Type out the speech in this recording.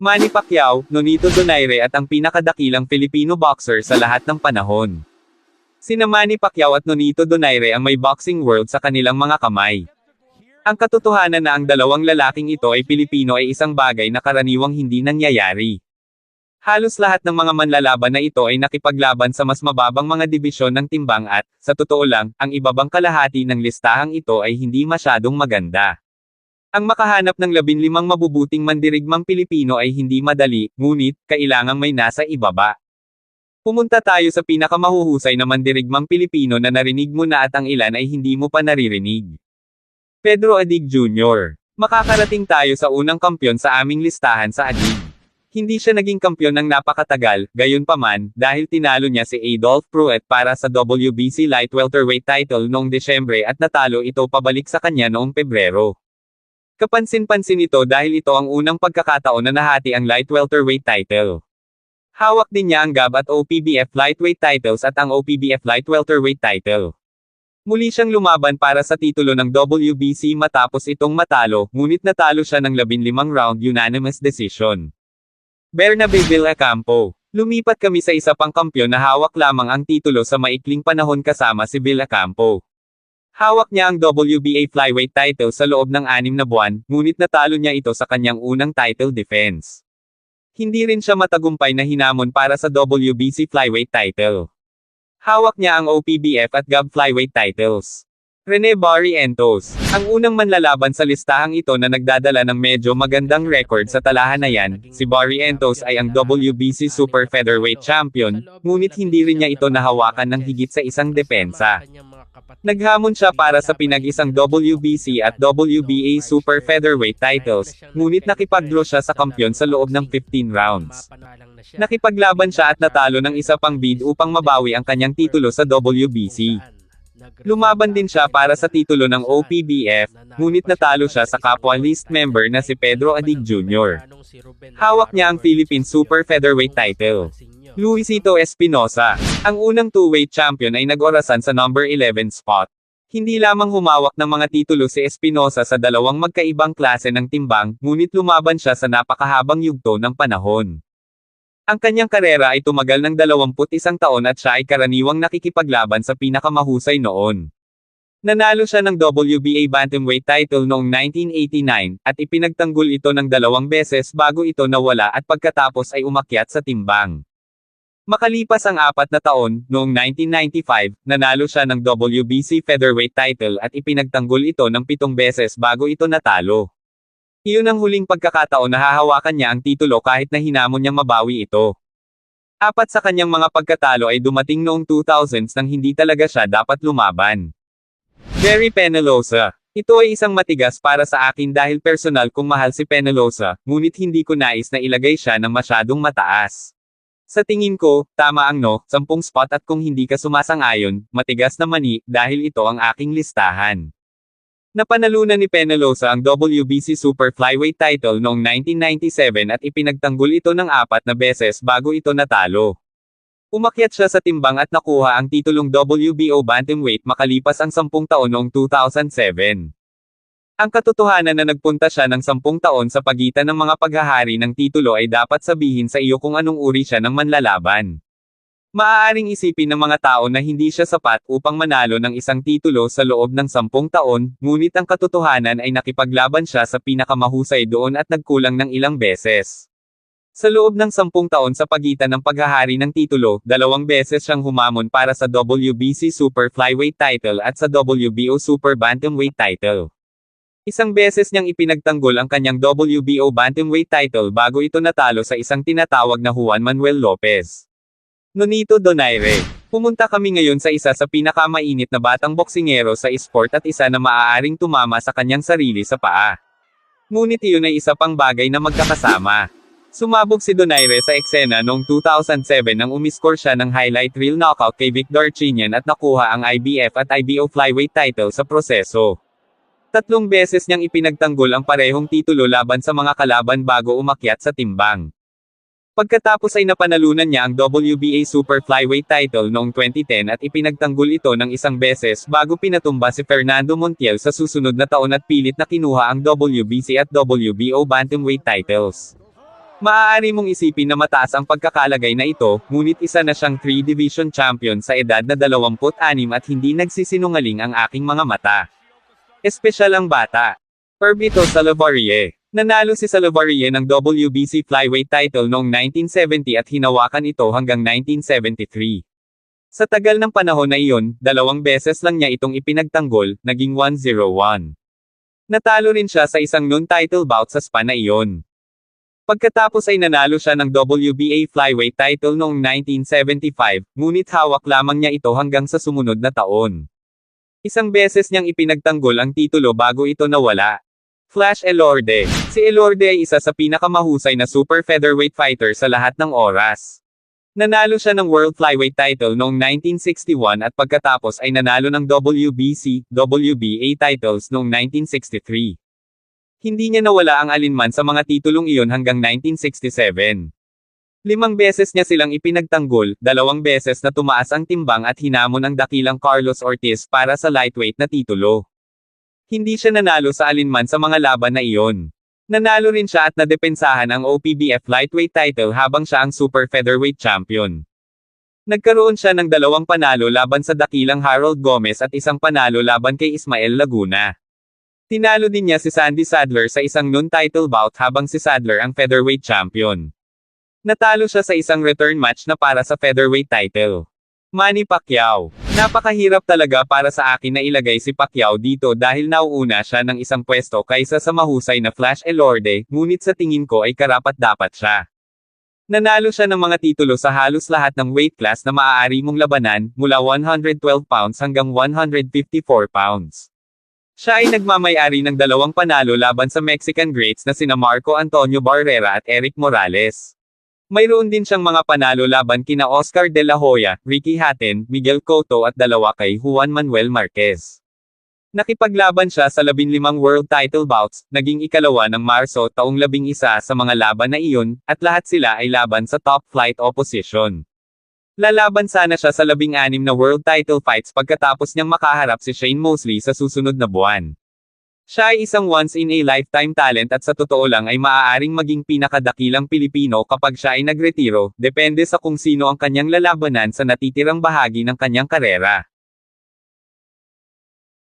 Manny Pacquiao, Nonito Donaire at ang pinakadakilang Filipino boxer sa lahat ng panahon. Sina Manny Pacquiao at Nonito Donaire ang may boxing world sa kanilang mga kamay. Ang katotohanan na ang dalawang lalaking ito ay Pilipino ay isang bagay na karaniwang hindi nangyayari. Halos lahat ng mga manlalaban na ito ay nakipaglaban sa mas mababang mga dibisyon ng timbang at, sa totoo lang, ang ibabang kalahati ng listahang ito ay hindi masyadong maganda. Ang makahanap ng labinlimang mabubuting mandirigmang Pilipino ay hindi madali, ngunit, kailangang may nasa ibaba. Pumunta tayo sa pinakamahuhusay na mandirigmang Pilipino na narinig mo na at ang ilan ay hindi mo pa naririnig. Pedro Adig Jr. Makakarating tayo sa unang kampyon sa aming listahan sa Adig. Hindi siya naging kampyon ng napakatagal, gayon pa man, dahil tinalo niya si Adolf Pruitt para sa WBC Light Welterweight title noong Desyembre at natalo ito pabalik sa kanya noong Pebrero. Kapansin-pansin ito dahil ito ang unang pagkakataon na nahati ang light welterweight title. Hawak din niya ang GAB at OPBF lightweight titles at ang OPBF light welterweight title. Muli siyang lumaban para sa titulo ng WBC matapos itong matalo, ngunit natalo siya ng 15 round unanimous decision. Bernabe Villacampo. Lumipat kami sa isa pang kampyon na hawak lamang ang titulo sa maikling panahon kasama si Villacampo. Hawak niya ang WBA flyweight title sa loob ng anim na buwan, ngunit natalo niya ito sa kanyang unang title defense. Hindi rin siya matagumpay na hinamon para sa WBC flyweight title. Hawak niya ang OPBF at GAB flyweight titles. Rene Barrientos, ang unang manlalaban sa listahang ito na nagdadala ng medyo magandang record sa talahan na yan, si Barrientos ay ang WBC Super Featherweight Champion, ngunit hindi rin niya ito nahawakan ng higit sa isang depensa. Naghamon siya para sa pinag-isang WBC at WBA Super Featherweight titles, ngunit nakipagdraw siya sa kampyon sa loob ng 15 rounds. Nakipaglaban siya at natalo ng isa pang bid upang mabawi ang kanyang titulo sa WBC. Lumaban din siya para sa titulo ng OPBF, ngunit natalo siya sa kapwa list member na si Pedro Adig Jr. Hawak niya ang Philippine Super Featherweight title. Luisito Espinosa, ang unang two-weight champion ay nag-orasan sa number 11 spot. Hindi lamang humawak ng mga titulo si Espinosa sa dalawang magkaibang klase ng timbang, ngunit lumaban siya sa napakahabang yugto ng panahon. Ang kanyang karera ay tumagal ng 21 taon at siya ay karaniwang nakikipaglaban sa pinakamahusay noon. Nanalo siya ng WBA Bantamweight title noong 1989, at ipinagtanggol ito ng dalawang beses bago ito nawala at pagkatapos ay umakyat sa timbang. Makalipas ang apat na taon, noong 1995, nanalo siya ng WBC Featherweight title at ipinagtanggol ito ng pitong beses bago ito natalo. Iyon ang huling pagkakataon na hahawakan niya ang titulo kahit na hinamon niyang mabawi ito. Apat sa kanyang mga pagkatalo ay dumating noong 2000s nang hindi talaga siya dapat lumaban. Jerry Penelosa. Ito ay isang matigas para sa akin dahil personal kong mahal si Penelosa, ngunit hindi ko nais na ilagay siya ng masyadong mataas. Sa tingin ko, tama ang no, 10 spot at kung hindi ka sumasang-ayon, matigas na mani, dahil ito ang aking listahan. Napanalunan ni Penelosa ang WBC Super Flyweight title noong 1997 at ipinagtanggol ito ng apat na beses bago ito natalo. Umakyat siya sa timbang at nakuha ang titulong WBO Bantamweight makalipas ang 10 taon noong 2007. Ang katotohanan na nagpunta siya ng 10 taon sa pagitan ng mga paghahari ng titulo ay dapat sabihin sa iyo kung anong uri siya ng manlalaban. Maaaring isipin ng mga tao na hindi siya sapat upang manalo ng isang titulo sa loob ng sampung taon, ngunit ang katotohanan ay nakipaglaban siya sa pinakamahusay doon at nagkulang ng ilang beses. Sa loob ng sampung taon sa pagitan ng paghahari ng titulo, dalawang beses siyang humamon para sa WBC Super Flyweight title at sa WBO Super Bantamweight title. Isang beses niyang ipinagtanggol ang kanyang WBO Bantamweight title bago ito natalo sa isang tinatawag na Juan Manuel Lopez. Nonito Donaire. Pumunta kami ngayon sa isa sa pinakamainit na batang boksingero sa esport at isa na maaaring tumama sa kanyang sarili sa paa. Ngunit iyon ay isa pang bagay na magkakasama. Sumabog si Donaire sa eksena noong 2007 nang umiskor siya ng highlight reel knockout kay Victor Chinian at nakuha ang IBF at IBO flyweight title sa proseso. Tatlong beses niyang ipinagtanggol ang parehong titulo laban sa mga kalaban bago umakyat sa timbang. Pagkatapos ay napanalunan niya ang WBA Super Flyweight title noong 2010 at ipinagtanggol ito ng isang beses bago pinatumba si Fernando Montiel sa susunod na taon at pilit na kinuha ang WBC at WBO Bantamweight titles. Maaari mong isipin na mataas ang pagkakalagay na ito, ngunit isa na siyang 3-division champion sa edad na 26 at hindi nagsisinungaling ang aking mga mata. Espesyal ang bata. Herb ito sa Lavarier. Nanalo si Salavarie ng WBC flyweight title noong 1970 at hinawakan ito hanggang 1973. Sa tagal ng panahon na iyon, dalawang beses lang niya itong ipinagtanggol, naging 1-0-1. Natalo rin siya sa isang non-title bout sa span na iyon. Pagkatapos ay nanalo siya ng WBA flyweight title noong 1975, ngunit hawak lamang niya ito hanggang sa sumunod na taon. Isang beses niyang ipinagtanggol ang titulo bago ito nawala. Flash Elorde. Si Elorde ay isa sa pinakamahusay na super featherweight fighter sa lahat ng oras. Nanalo siya ng World Flyweight title noong 1961 at pagkatapos ay nanalo ng WBC, WBA titles noong 1963. Hindi niya nawala ang alinman sa mga titulong iyon hanggang 1967. Limang beses niya silang ipinagtanggol, dalawang beses na tumaas ang timbang at hinamon ang dakilang Carlos Ortiz para sa lightweight na titulo. Hindi siya nanalo sa alinman sa mga laban na iyon. Nanalo rin siya at nadepensahan ang OPBF lightweight title habang siya ang super featherweight champion. Nagkaroon siya ng dalawang panalo laban sa dakilang Harold Gomez at isang panalo laban kay Ismael Laguna. Tinalo din niya si Sandy Sadler sa isang non-title bout habang si Sadler ang featherweight champion. Natalo siya sa isang return match na para sa featherweight title. Manny Pacquiao. Napakahirap talaga para sa akin na ilagay si Pacquiao dito dahil nauuna siya ng isang pwesto kaysa sa mahusay na Flash Elorde, ngunit sa tingin ko ay karapat dapat siya. Nanalo siya ng mga titulo sa halos lahat ng weight class na maaari mong labanan, mula 112 pounds hanggang 154 pounds. Siya ay nagmamayari ng dalawang panalo laban sa Mexican greats na sina Marco Antonio Barrera at Eric Morales. Mayroon din siyang mga panalo laban kina Oscar De La Hoya, Ricky Hatton, Miguel Cotto at dalawa kay Juan Manuel Marquez. Nakipaglaban siya sa 15 world title bouts, naging ikalawa ng Marso taong 11 sa mga laban na iyon, at lahat sila ay laban sa top flight opposition. Lalaban sana siya sa 16 na world title fights pagkatapos niyang makaharap si Shane Mosley sa susunod na buwan. Siya ay isang once-in-a-lifetime talent at sa totoo lang ay maaaring maging pinakadakilang Pilipino kapag siya ay nagretiro, depende sa kung sino ang kanyang lalabanan sa natitirang bahagi ng kanyang karera.